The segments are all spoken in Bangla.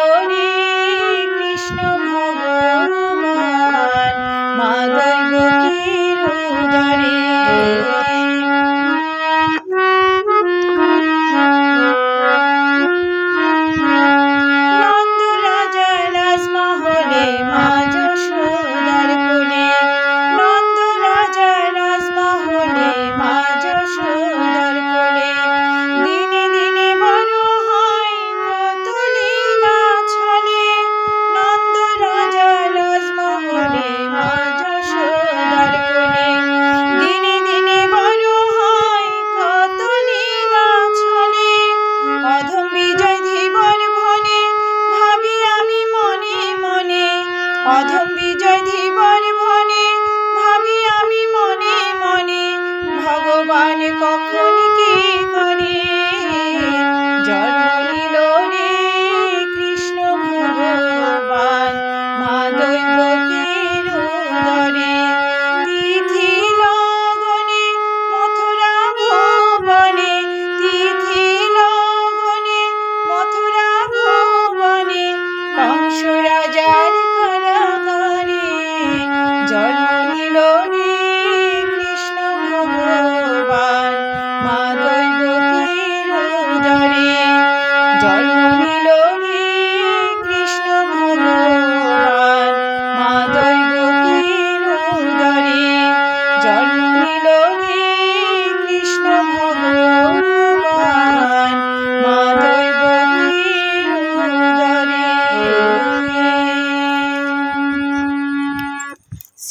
হরে কৃষ্ণ ভগবান মাদার বুকের উদারে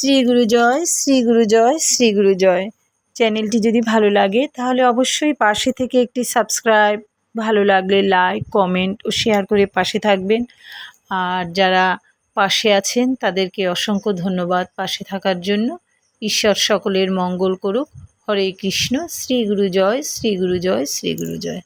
শ্রী গুরু জয়, শ্রী গুরু জয়, শ্রী গুরু জয়। চ্যানেলটি যদি ভালো লাগে, তাহলে অবশ্যই পাশে থেকে একটি সাবস্ক্রাইব ভালো লাগলে লাইক কমেন্ট ও শেয়ার করে পাশে থাকবেন। আর যারা পাশে আছেন, তাদেরকে অসংখ্য ধন্যবাদ পাশে থাকার জন্য। ঈশ্বর সকলের মঙ্গল করুক। হরে কৃষ্ণ। শ্রী গুরু জয়, শ্রী গুরু জয়, শ্রী গুরু জয়।